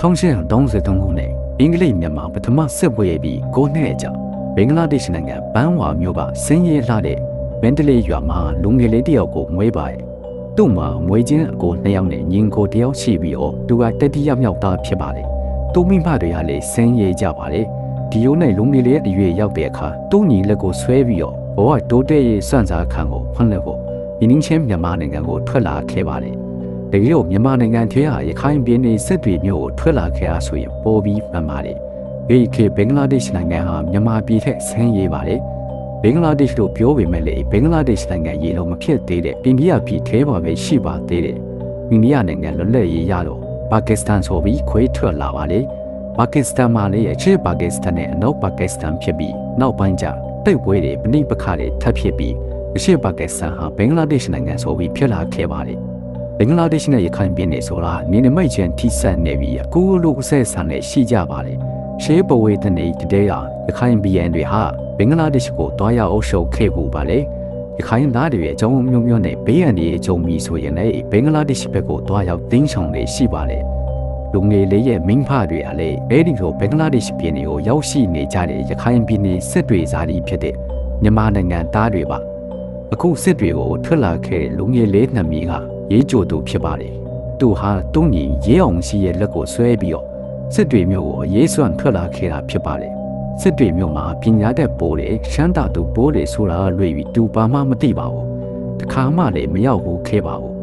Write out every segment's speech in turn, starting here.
1833ခုနှစ်အင်္ဂလိပ်မြန်မာပထမစစ်ပွဲပြီး9နှစ်အကြာဘင်္ဂလားဒေ့ရှ်နိုင်ငံဘန်ဝါမြို့ကဆင်းရဲလှတဲ့မန္တလေးရွာမှာလူငယ်လေးတစ်ယောက်ကိုမွေးပါတယ်။သူ့မှာမွေးချင်းအကိုနှစ်ယောက်နဲ့ညီကိုတစ်ယောက်ရှိပြီးတော့သူကတတိယမြောက်သားဖြစ်ပါတယ်။သူ့မိမတွေကလည်းဆင်းရဲကြပါတယ်။ဒီယိုနဲ့လူငယ်လေးအရွယ်ရောက်တဲ့အခါသူ့ညီလက်ကိုဆွဲပြီးတော့ဘဝတိုးတက်ရေးစွန့်စားခံကိုဖွင့်လှစ်ဖို့ဒီနင်းချင်းမြန်မာနိုင်ငံကိုထွက်လာခဲ့ပါတယ်။ တကယ်လို့မြန်မာနိုင်ငံထဲဟာရခိုင်ပြည်နယ်စစ်တွေမျိုးကိုထွက်လာခဲ့ရဆိုရင်ပေါ်ပြီးမှန်ပါတယ်။ဒီခေတ်ဘင်္ဂလားဒေ့ရှ်နိုင်ငံဟာမြန်မာပြည်ထက်ဆင်းရဲပါတယ်။ဘင်္ဂလားဒေ့ရှ်တို့ပြောပေမဲ့လေဘင်္ဂလားဒေ့ရှ်နိုင်ငံရေလုံးမဖြစ်သေးတဲ့အိန္ဒိယပြည်ထဲမှာပဲရှိပါသေးတယ်။အိန္ဒိယနိုင်ငံလွတ်လပ်ရေးရတော့ပါကစ္စတန်ဆိုပြီးခွေးထွက်လာပါလေ။ပါကစ္စတန်မှာလေအချစ်ပါကစ္စတန်နဲ့အနောက်ပါကစ္စတန်ဖြစ်ပြီးနောက်ပိုင်းကျတိတ်ပွဲတွေပဏိပခတွေထပ်ဖြစ်ပြီးအရှေ့ပါကစ္စတန်ဟာဘင်္ဂလားဒေ့ရှ်နိုင်ငံဆိုပြီးဖြစ်လာခဲ့ပါတယ်။ ဘင်္ဂလားဒေ့ရှ်နဲ့ရခိုင်ပြည်နယ်ဆိုတာနေနမိတ်ချင်းထိစပ်နေပြီးအကူလိုအဆက်ဆန်နဲ့ရှိကြပါတယ်။ရှေးပဝေတနေတတဲ့ရခိုင်ပြည်နယ်တွေဟာဘင်္ဂလားဒေ့ရှ်ကိုတွားရောက်အုပ်ချုပ်ခဲ့ဘူးပါလေ။ရခိုင်သားတွေရဲ့အကြောင်းမျိုးမျိုးနဲ့ဘေးရန်တွေအကြုံပြီးဆိုရင်လည်းဘင်္ဂလားဒေ့ရှ်ဘက်ကိုတွားရောက်တင်းဆောင်တွေရှိပါလေ။လူငယ်လေးရဲ့မိန်းဖတွေကလည်းအဲဒီလိုဘင်္ဂလားဒေ့ရှ်ပြည်နယ်ကိုရောက်ရှိနေကြတဲ့ရခိုင်ပြည်နယ်စစ်တွေဇာတိဖြစ်တဲ့မြန်မာနိုင်ငံသားတွေပါအခုစစ်တွေကိုထွက်လာခဲ့တဲ့လူငယ်လေးနှစ်မီးက ရေးကြိုသူဖြစ်ပါတယ်သူဟာတုံးကြီးရေးအောင်ရှိရဲ့လက်ကိုဆွဲပြီးတော့စစ်တွေမျိုးကိုရေးစွမ်းထွက်လာခဲ့တာဖြစ်ပါတယ်စစ်တွေမျိုးမှာပညာတတ်ပိုးတယ်ရှမ်းတာသူပိုးတယ်ဆိုတာလွေပြီးသူဘာမှမသိပါဘူးတခါမှလည်းမရောက်ဘူးခဲ့ပါဘူး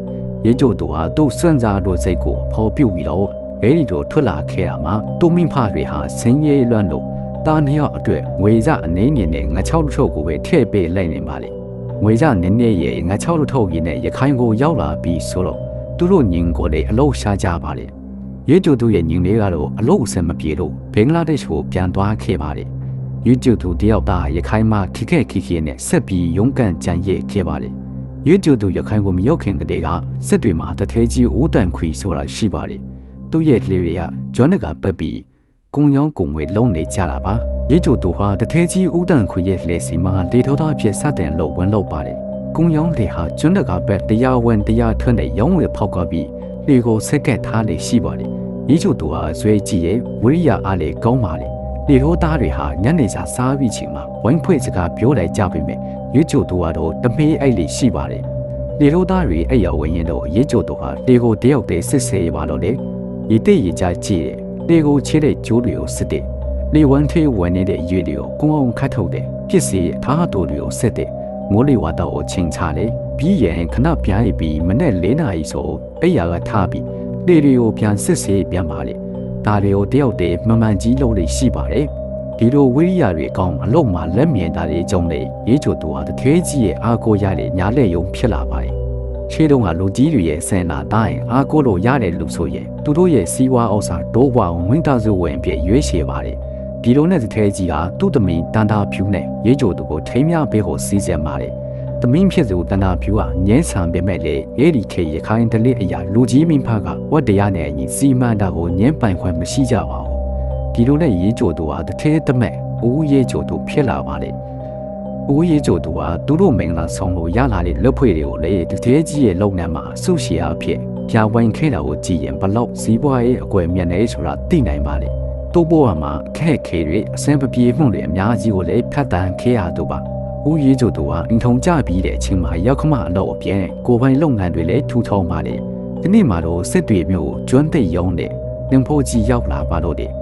ရေးကြိုသူဟာသူ့စွန့်စားတို့စိတ်ကိုဖော်ပြပြီးတော့အဲဒီလိုထွက်လာခဲ့တာမှာတုံမိဖတွေဟာဆင်းရဲလွန်းလို့တာနှစ်ယောက်အတွက်ငွေစအနေငယ်နဲ့ငါချောက်ထုတ်ကိုပဲထည့်ပေးလိုက်နေပါလေ ငွေစနည်းနည်းရဲ့ငါချောက်ထုတ်ရင်းနဲ့ရခိုင်ကိုရောက်လာပြီးဆိုတော့သူတို့ညင်ကိုလေအလို့ရှားကြပါလေရဲကျူသူရဲ့ညင်လေးကတော့အလို့အစင်မပြေလို့ဘင်္ဂလားဒေ့ရှ်ကိုပြန်သွားခဲ့ပါတယ်ယူကျူသူတယောက်သားရခိုင်မှာခိခဲ့ခိခိနဲ့ဆက်ပြီးရုန်းကန်ကြံ့ရဲ့ခဲ့ပါတယ်ယူကျူသူရခိုင်ကိုမရောက်ခင်ကတည်းကစစ်တွေမှာတထဲကြီးဦးတန်ခွီဆိုတာရှိပါတယ်သူ့ရဲ့ကလေးတွေကဂျွန်နကပက်ပြီးကုံရောင်းကုံဝဲလုံးနေကြတာပါ ရဲကျိုသူဟာတထဲကြီးဦးတန်ခွေရဲ့လက်စီမှာလေထောသားဖြစ်စတင်လို့ဝင်လို့ပါတယ်ကုံရောင်းလေဟာကျွန်းတကာဘက်တရားဝင်တရားထွန်းတဲ့ရောင်းဝယ်ဖောက်ကပြီးလေကိုဆက်ကက်ထားလေရှိပါတယ်ရဲကျိုသူဟာဇွဲကြည့်ရဲ့ဝိရိယအားလေကောင်းပါလေလေထောသားတွေဟာညနေစာစားပြီးချိန်မှာဝိုင်းဖွဲ့စကားပြောလိုက်ကြပြီမဲ့ရဲကျိုသူကတော့တမေးအိတ်လေးရှိပါတယ်လေထောသားတွေအဲ့ရဝင်ရင်တော့ရဲကျိုသူဟာလေကိုတယောက်တည်းစစ်ဆေးပါတော့လေရေတိတ်ရေကြကြည့်တယ်လေကိုချေးတဲ့ကျိုးတွေကိုစစ်တယ် လေဝမ်းထေးဝင်နေတဲ့ရွေတွေကိုကုန်းအောင်ခတ်ထုတ်တယ်ပြစ်စီထားတူတွေကိုစစ်တယ်မိုးလေဝါတော့ကိုချိန်ချတယ်ပြီးရင်ခဏပြားရပြီးမနဲ့၄နာရီဆိုအိယာကထားပြီးလေတွေကိုပြန်စစ်ဆေးပြန်ပါလေဒါတွေကိုတယောက်တည်းမမှန်ကြီးလို့ရှိပါတယ်ဒီလိုဝိရိယတွေအကောင်းအလုံးမှာလက်မြင်တာတွေကြုံနေရေးချိုသူဟာတထေးကြီးရဲ့အာကိုရတဲ့ညာလက်ယုံဖြစ်လာပါတယ်ရှေးတုန်းကလူကြီးတွေရဲ့စင်နာတိုင်းအားကိုလို့ရတဲ့လူဆိုရင်သူတို့ရဲ့စီးပွားဥစ္စာဒိုးဘွားဝင်းသားစုဝင်ပြည့်ရွေးချယ်ပါတယ် ဒီလိုနဲ့တထဲကြီးကသူ့သမီးတန်တာဖြူနဲ့ရေးကြိုသူကိုထိမ်းမြပေးဖို့စီစဉ်ပါတယ်သမင်းဖြစ်သူတန်တာဖြူကငင်းဆန်ပေမဲ့လေရေးဒီခေရခိုင်တလေးအရာလူကြီးမိဖကဝတ်တရားနဲ့အညီစီမံတာကိုငင်းပိုင်ခွင့်မရှိကြပါဘူးဒီလိုနဲ့ရေးကြိုသူကတထဲတမဲ့ဦးရေးကြိုသူဖြစ်လာပါလေဦးရေးကြိုသူကသူတို့မင်္ဂလာဆောင်လို့ရလာတဲ့လက်ဖွဲ့တွေကိုလေတထဲကြီးရဲ့လုံနှံမှာဆုရှီအားဖြင့်ပြဝိုင်းခဲတာကိုကြည့်ရင်ဘလောက်ဇီးပွားရဲ့အကွယ်မြတ်နေဆိုတာသိနိုင်ပါလေ တိုးပေါ်မှာခက်ခဲတွေအစင်ပပြေမှုတွေအများကြီးကိုလည်းဖတ်တန်ခဲရတော့ပါဦးရေးကြိုသူကအင်ထုံကြပြီးတဲ့အချိန်မှာရောက်ခမအတော့အပြဲကိုပိုင်လုပ်ငန်းတွေလည်းထူထောင်ပါလေဒီနေ့မှာတော့စစ်တွေမျိုးကျွမ်းသိရုံးတဲ့တင်ဖို့ကြီးရောက်လာပါတော့တယ်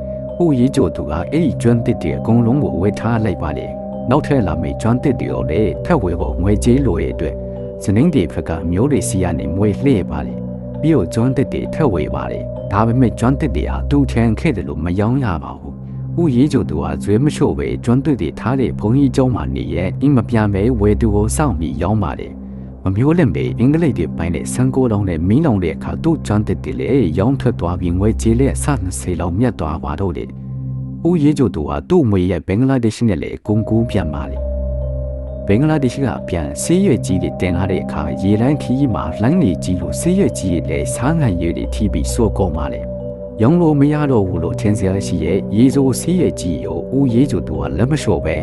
ဦးရေးကြိုသူကအဲ့ဒီကျွမ်းတစ်တွေအကုန်လုံးကိုဝယ်ထားလိုက်ပါလေနောက်ထပ်လာမယ့်ကျွမ်းတစ်တွေကိုလည်းထပ်ဝယ်ဖို့ငွေကြေးလိုရဲ့အတွက်စနင်းတွေဖက်ကမျိုးတွေစီကနေမွေလှည့်ပါလေပြီးတော့ကျွမ်းတစ်တွေထပ်ဝယ်ပါလေ ဒါပေမဲ့ကျွမ်းတစ်တွေဟာသူ့ထန်ခဲ့တယ်လို့မယောင်းရပါဘူး။ဥရေးကြသူဟာဇွဲမချို့ပဲကျွမ်းတစ်တွေထားတဲ့ဘုံကြီးကျောင်းမှာနေရဲ့အင်းမပြန်ပဲဝယ်သူကိုစောင့်ပြီးရောင်းပါတယ်။မမျိုးလင့်ပဲအင်္ဂလိပ်တွေပိုင်းတဲ့ဆန်ကိုလောင်းနဲ့မင်းလောင်တဲ့အခါသူ့ကျွမ်းတစ်တွေလည်းရောင်းထွက်သွားပြီးငွေကြေးလည်းအဆ20လောက်မြတ်သွားပါတော့တယ်။ဥရေးကြသူဟာသူ့မွေရဲ့ဘင်္ဂလားဒေ့ရှ်နဲ့လည်းအကုန်ကူးပြန်ပါလေ။ ဘင်္ဂလားဒေ့ရှ်ကပြန်ဆေးရွက်ကြီးတွေတင်လာတဲ့အခါရေလန်းခီးမှာလိုင်းနေကြီးလို့ဆေးရွက်ကြီးတွေလည်းစားငံရွက်တွေထိပြီးစိုးကုန်ပါလေ။ရောင်းလို့မရတော့ဘူးလို့ထင်စရာရှိရဲ့ရေစိုးဆေးရွက်ကြီးကိုဦးရေးသူကလက်မလျှော့ပဲ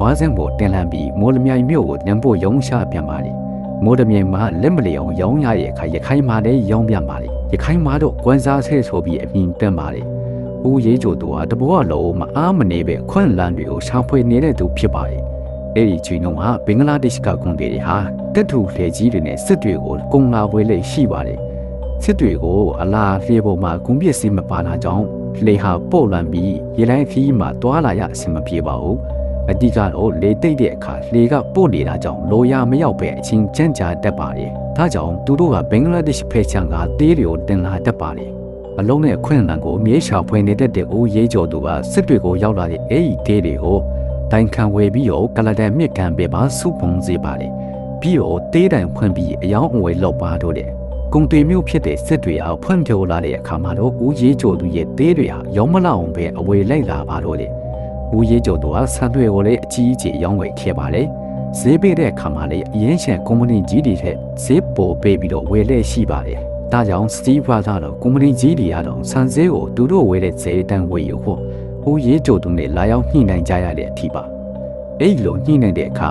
ဝါးစင်ပေါ်တင်လန်းပြီးမော်လမြိုင်မြို့ကိုနံဖို့ရောင်းချပြန်ပါလေ။မော်လမြိုင်မှာလက်မလျောင်ရောင်းရရဲ့အခါရခိုင်မှာလည်းရောင်းပြန်ပါလေ။ရခိုင်မှာတော့ကွမ်စားဆဲဆိုပြီးအမည်တက်ပါတယ်။ဦးရေးကြိုသူဟာတဘောလုံးမအားမနေပဲခွန့်လန်းတွေကိုရှာဖွေနေတဲ့သူဖြစ်ပါတယ်။ အဲ့ဒီချိန်တုန်းကဘင်္ဂလားဒေ့ရှ်ကကွန်တွေဟာတက်ထူလှည့်ကြီးတွေနဲ့စစ်တွေကိုကုံလာဝဲလေရှိပါတယ်။စစ်တွေကိုအလားလေပေါ်မှာဂုံပစ္စည်းမပါတာကြောင့်လေဟာပို့လန်ပြီးရေလိုင်းခီးမှာတွာလာရအဆင်မပြေပါဘူး။အတိကတော့လေတိတ်တဲ့အခါလေကပို့နေတာကြောင့်လိုရမရောက်ပဲအချင်းကြမ်းကြာတတ်ပါတယ်။ဒါကြောင့်သူတို့ကဘင်္ဂလားဒေ့ရှ်ဖက်ချန်ကတေးတွေကိုတင်လာတတ်ပါတယ်။အလုံးနဲ့ခွင့်လန်ကိုမြေရှာဖွေနေတဲ့တဲ့အိုးရေးကြော်သူကစစ်တွေကိုရောက်လာတဲ့အဲ့ဒီတေးတွေကို တိုင်ခံဝယ်ပြီးတော့ကလဒန်မြစ်ကန်ပေးပါစုပုံစေပါတယ်။ပြီးတော့တေးတိုင်ဖွင့်ပြီးအယောင်းအဝယ်လောက်ပါတော့တယ်။ကုံတွေမျိုးဖြစ်တဲ့စစ်တွေအောင်ဖွင့်ပြလာတဲ့အခါမှာတော့ဦးရေးကြော်သူရဲ့တေးတွေဟာရောမလောက်အောင်ပဲအဝယ်လိုက်လာပါတော့တယ်။ဦးရေးကြော်သူကဆန်တွေကိုလည်းအကြီးအကျယ်ရောင်းဝယ်ခဲ့ပါတယ်။ဈေးပေးတဲ့အခါမှာလည်းအရင်ရှန်ကုမ္ပဏီကြီးတွေထက်ဈေးပိုပေးပြီးတော့ဝယ်လဲရှိပါတယ်။ဒါကြောင့် Steve Brother တော့ကုမ္ပဏီကြီးတွေကတော့ဆန်ဈေးကိုသူတို့ဝယ်တဲ့ဈေးတန်းဝယ်ယူဖို့ ဦးရေးကြော်သူနဲ့လာရောက်ညှိနှိုင်းကြရတဲ့အထိပါ။အဲ့လိုညှိနှိုင်းတဲ့အခါ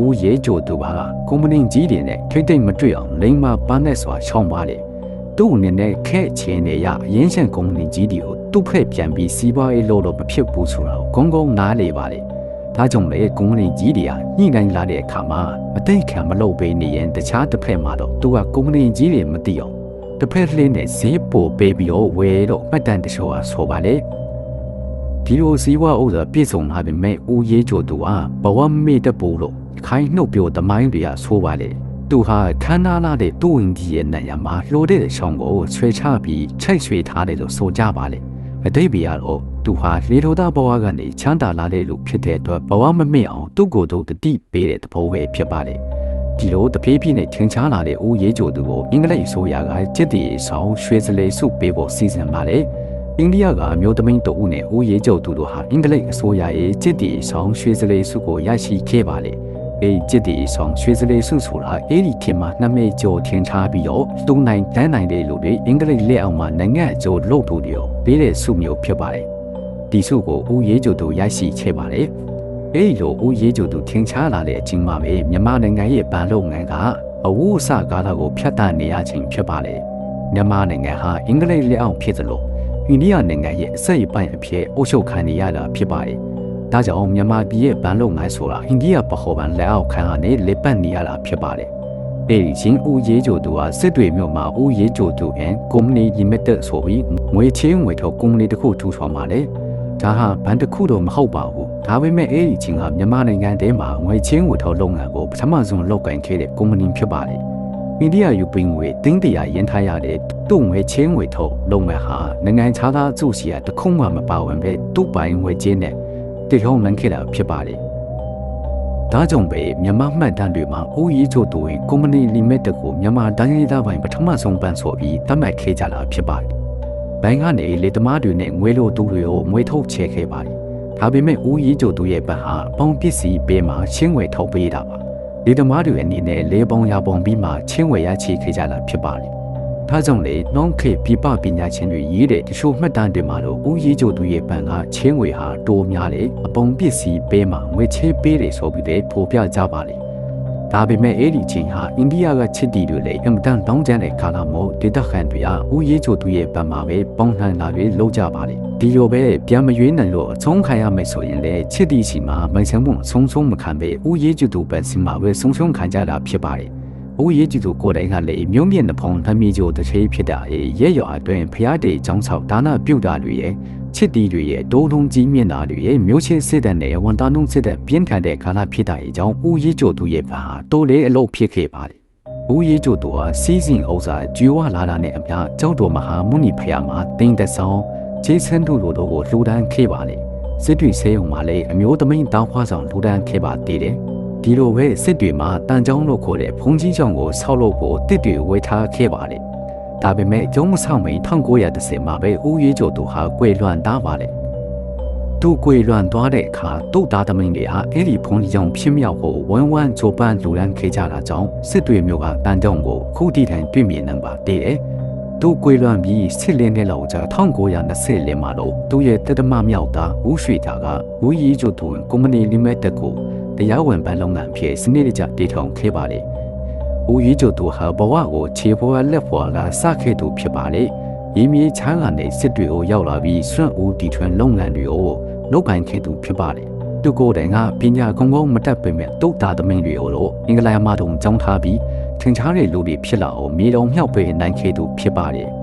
ဦးရဲကြိုသူပါကကုမ္ပဏီကြီးတွေနဲ့ထိတ်ထိတ်မတွေ့အောင်လိမ္မာပန်းနဲ့စွာရှောင်းပါတယ်။သူ့အနေနဲ့ခက်ချင်နေရအရင်ရှန်ကုမ္ပဏီကြီးတွေကိုသူ့ဖက်ပြန်ပြီးစီးပွားရေးလို့တော့မဖြစ်ဘူးဆိုတာကိုဂုံဂုံနားလေပါတယ်။ဒါကြောင့်လေကုမ္ပဏီကြီးတွေကညှိနှိုင်းလာတဲ့အခါမှာမသိခံမလုပ်ပေးနေရင်တခြားတစ်ဖက်မှာတော့သူကကုမ္ပဏီကြီးတွေမသိအောင်တစ်ဖက်လေးနဲ့ဈေးပိုပေးပြီးတော့ဝယ်တော့မှတ်တမ်းတချို့ဟာဆိုပါလေ။ ဒီလိုစီးပွားဥစ္စာပြည့်စုံလာပြီမဲ့ဦးရေးကြိုသူကဘဝမေ့တပူလို့ခိုင်းနှုတ်ပြသမိုင်းတွေကဆိုပါလေသူဟာခန်းနာလာတဲ့တူဝင်ကြီးရဲ့နေရာမှာလှိုတဲ့ရှောင်းကိုဆွဲချပြီးချိတ်ဆွေထားတယ်လို့ဆိုကြပါလေအတိတ်ဘီကတော့သူဟာလေထိုသားဘဝကနေချမ်းသာလာတဲ့လူဖြစ်တဲ့အတွက်ဘဝမမေ့အောင်သူ့ကိုယ်သူတတိပေးတဲ့သဘောပဲဖြစ်ပါလေဒီလိုတပြေးပြေးနဲ့ထင်ရှားလာတဲ့ဦးရေးကြိုသူကိုအင်္ဂလိပ်ဆိုရကစစ်တီဆောင်ရွှေစလေစုပေးဖို့စီစဉ်ပါလေ အိန္ဒိယကအမျိုးသမီးတဦးနဲ့ဦးရေးကြုံသူတို့ဟာအင်္ဂလိပ်အစိုးရရဲ့စစ်တီဆောင်ရွှေစလေစုကိုရရှိခဲ့ပါလေအဲ့ဒီจิตတီဆောင်ရွှေစလေစုဆိုတာအဲ့ဒီခေတ်မှာနှမိတ်ကြော်ထင်ရှားပြီးတော့လူနိုင်တန်းနိုင်တဲ့လူတွေအင်္ဂလိပ်လက်အောက်မှာနိုင်ငံအကျိုးလုပ်ဖို့တွေပေးတဲ့စုမျိုးဖြစ်ပါတယ်ဒီစုကိုဦးရေးကျိုတို့ရရှိခဲ့ပါတယ်အဲ့ဒီလိုဦးရေးကျိုတို့ထင်ရှားလာတဲ့အချိန်မှာပဲမြန်မာနိုင်ငံရဲ့ဗန်လုပ်ငန်းကအဝိုးအစကားကိုဖျက်တမ်းနေရခြင်းဖြစ်ပါလေမြန်မာနိုင်ငံဟာအင်္ဂလိပ်လက်အောက်ဖြစ်သလို အိန္ဒိယနိုင်ငံရဲ့အစိပ်ပိုင်းအဖြစ်အုပ်ချုပ်ခံနေရတာဖြစ်ပါတယ်ဒါကြောင့်မြန်မာပြည်ရဲ့ဗန်လုပ်ငန်းဆိုတာအိန္ဒိယပဟော်ဗန်လက်အောက်ခံကနေလက်ပတ်နေရတာဖြစ်ပါတယ်။အဲဒီချင်းဦးရေးကြိုသူဟာစစ်တွေမြို့မှာဦးရေးကြိုသူအန်ကုမ္ပဏီလီမိတက်ဆိုပြီးငွေချင်းငွေထုတ်ကုမ္ပဏီတစ်ခုထူထောင်ပါတယ်။ဒါဟာဘန်တစ်ခုတော့မဟုတ်ပါဘူး။ဒါပေမဲ့အဲဒီချင်းကမြန်မာနိုင်ငံထဲမှာငွေချင်းငွေထုတ်လုပ်ငန်းကိုပထမဆုံးလုပ်ကိုင်ခဲ့တဲ့ကုမ္ပဏီဖြစ်ပါတယ်။ အိန္ဒိယယူပင်းငွေတင်းတရာရင်းထားရတဲ့သူ့ငွေချင်းငွေထုတ်လုပ်ငန်းဟာနိုင်ငံခြားသားအစုစီကတခုမှမပါဝင်ပဲသူ့ပိုင်ငွေချင်းနဲ့တည်ထုံးလန်းခဲ့တာဖြစ်ပါတယ်။ဒါကြောင့်ပဲမြန်မာမှတ်တမ်းတွေမှာအိုးရီချိုတူဝင်ကုမ္ပဏီလီမိတက်ကိုမြန်မာတိုင်းဒေသပိုင်းပထမဆုံးပန်းဆိုပြီးသတ်မှတ်ခဲ့ကြတာဖြစ်ပါတယ်။ဘိုင်းကနေလေသမားတွေနဲ့ငွေလိုသူတွေကိုငွေထုတ်ချဲခဲ့ပါတယ်။ဒါပေမဲ့အိုးရီချိုတူရဲ့ဘတ်ဟာပေါင်ပစ္စည်းပေးမှချင်းငွေထုတ်ပေးတာပါ။ လေသမားတွေအနေနဲ့လေပုံရပုံပြီးမှချင်းငွေရချိခဲ့ကြတာဖြစ်ပါတယ်ဒါကြောင့်လေနှောင်းခေပြပပညာရှင်တွေရေးတဲ့တချို့မှတ်တမ်းတွေမှာတော့ဦးရေးကြိုသူရဲ့ပန်ကချင်းငွေဟာတိုးများတယ်အပုံပစ္စည်းပေးမှငွေချေးပေးတယ်ဆိုပြီးတဲ့ဖော်ပြကြပါလေ ဒါပေမဲ့အဲ့ဒီချင်းဟာအိန္ဒိယကချစ်တီတွေလည်းအင်တန်တောင်းကျမ်းတဲ့ကာလမို့ဒေသခံတွေကဦးရေးချိုသူရဲ့ပံမှာပဲပေါင်းထန်တာတွေလုပ်ကြပါလေဒီလိုပဲပြန်မရွေးနိုင်လို့အဆုံးခံရမယ်ဆိုရင်လည်းချစ်တီစီမှာမိုင်ဆံမှုဆုံးဆုံးမခံပဲဦးရေးချိုသူပန်စီမှာပဲဆုံးဆုံးခံကြတာဖြစ်ပါတယ်အိုးရေးကြည့်သူကိုယ်တိုင်ကလည်းမြုံမြင့်နှဖုံထမီကျိုတစ်ချေးဖြစ်တာရဲ့ရဲ့ရွာအတွင်းဖျားတေចောင်းဆောက်ဒါနပြုတ်တာတွေရဲ့ ချစ်တီတွေရဲ့ဒိုးထုံကြီးမြင့်တာတွေရဲ့မျိုးချင်းစစ်တဲ့နဲ့ဝန်တာနုံစစ်တဲ့ပြင်းထန်တဲ့ခါလာဖြစ်တာရဲ့ကြောင့်ဦးရေးကြိုသူရဲ့ဘာတိုးလေအလုပ်ဖြစ်ခဲ့ပါတယ်။ဦးရေးကြိုသူဟာစီးစင်ဥစ္စာကျွေးဝလာတာနဲ့အမျှကျောက်တော်မဟာမုနီဖျားမှာတင်းတဆောင်ဂျေဆန်တို့လိုတို့ကိုလှူဒန်းခဲ့ပါလေ။စစ်တွေဆဲုံမှာလည်းအမျိုးသမီးတောင်းခွာဆောင်လှူဒန်းခဲ့ပါသေးတယ်။ဒီလိုပဲစစ်တွေမှာတန်ကြောင်းလို့ခေါ်တဲ့ဘုံကြီးကျောင်းကိုဆောက်လုပ်ဖို့တစ်တွေဝေထားခဲ့ပါတယ်။ ဒါပေမဲ့ကျုံမဆောက်မီ1930မှာပဲဦးရေးကျော်သူဟာကွေလွန်သားပါလေ။သူကွေလွန်သွားတဲ့အခါသူ့သားသမီးတွေဟာအဲ့ဒီဘုံကြီးကျောင်းဖြစ်မြောက်ဖို့ဝမ်းဝမ်းကြိုးပမ်းလူရန်ခဲ့ကြတာကြောင့်စစ်တွေမျိုးကတန်ကြောင်းကိုခုတီတိုင်တွေ့မြင်နိုင်ပါသေးတယ်။သူကွေလွန်ပြီးစစ်လင်းတဲ့လောက်ကြာ1924မှာတော့သူ့ရဲ့တတမမြောက်သားဦးရွှေတာကဦးရေးကျော်သူကုမ္ပဏီလီမိတက်ကိုတရားဝင်ပန်းလုပ်ငန်းဖြစ်စနစ်တကျတည်ထောင်ခဲ့ပါတယ် ဦးရွေးကျိုသူဟာဘဝကိုခြေပေါ်လက်ပေါ်ကစခဲ့သူဖြစ်ပါလေ။ရေမြေချမ်းကနေစစ်တွေကိုရောက်လာပြီးစွန့်ဦးတီထွင်လုပ်ငန်းတွေကိုလုပ်ကိုင်ခဲ့သူဖြစ်ပါတယ်။သူကိုယ်တိုင်ကပညာကုံကုံမတတ်ပေမဲ့တုတ်တာသမင်းတွေကိုတော့အင်္ဂလန်မှာတုံကြောင်းထားပြီးထင်ရှားတဲ့လူတွေဖြစ်လာအောင်မြေတော်မြောက်ပေးနိုင်ခဲ့သူဖြစ်ပါတယ်။